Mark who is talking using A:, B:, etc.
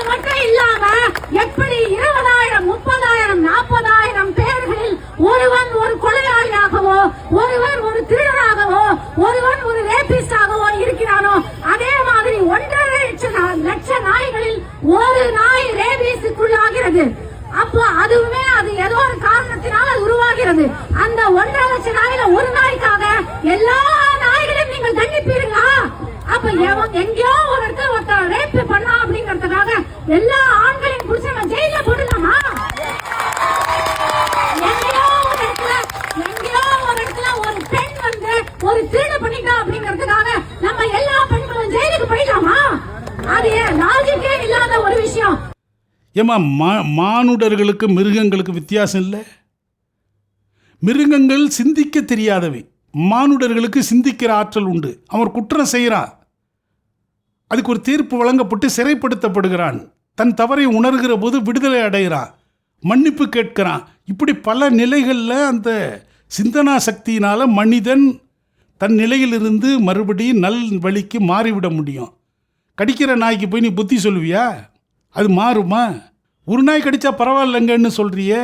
A: அது மட்டும் இல்லாம எப்படி இருபதாயிரம் முப்பதாயிரம் நாற்பதாயிரம் பேர்களில் ஒருவன் ஒரு கொலையாளியாகவோ ஒருவர் ஒரு திருடராகவோ ஒருவன் ஒரு ரேபிஸ்டாகவோ இருக்கிறானோ அதே மாதிரி ஒன்றரை லட்சம் லட்ச நாய்களில் ஒரு நாய் ரேபிஸுக்குள்ளாகிறது. அப்போ அதுவுமே அது ஏதோ ஒரு காரணத்தினால் அது உருவாகிறது அந்த ஒன்றரை லட்சம் நாயில ஒரு நாய்க்காக எல்லா நாய்களையும் நீங்கள் தண்டிப்பீர்களா அப்ப எவன் எங்கேயோ ஒரு இடத்துல ஒருத்தர் ரேப் பண்ணா அப்படிங்கறதுக்காக எல்லா ஆண்களையும் புடிச்சு நம்ம ஜெயில போடலாமா எங்கேயோ ஒரு இடத்துல எங்கேயோ ஒரு இடத்துல ஒரு பெண் வந்து ஒரு திருடு பண்ணிட்டா அப்படிங்கறதுக்காக நம்ம எல்லா பெண்களும் ஜெயிலுக்கு போயிடலாமா? அது லாஜிக்கே இல்லாத ஒரு விஷயம்.
B: ஏமா மானுடர்களுக்கு மிருகங்களுக்கு வித்தியாசம் இல்லை? மிருகங்கள் சிந்திக்க தெரியாதவை. மானுடர்களுக்கு சிந்திக்கிற ஆற்றல் உண்டு. அவர் குற்றம் செய்கிறான் அதுக்கு ஒரு தீர்ப்பு வழங்கப்பட்டு சிறைப்படுத்தப்படுகிறான். தன் தவறை உணர்கிற போது விடுதலை அடைகிறான். மன்னிப்பு கேட்கிறான். இப்படி பல நிலைகளில் அந்த சிந்தனா சக்தியினால் மனிதன் தன் நிலையிலிருந்து மறுபடியும் நல் வழிக்கு மாறிவிட முடியும். கடிக்கிற நாய்க்கு போய் நீ புத்தி சொல்லுவியா? அது மாறுமா? ஒரு நாய் கடித்தா பரவாயில்லைங்கன்னு சொல்கிறியே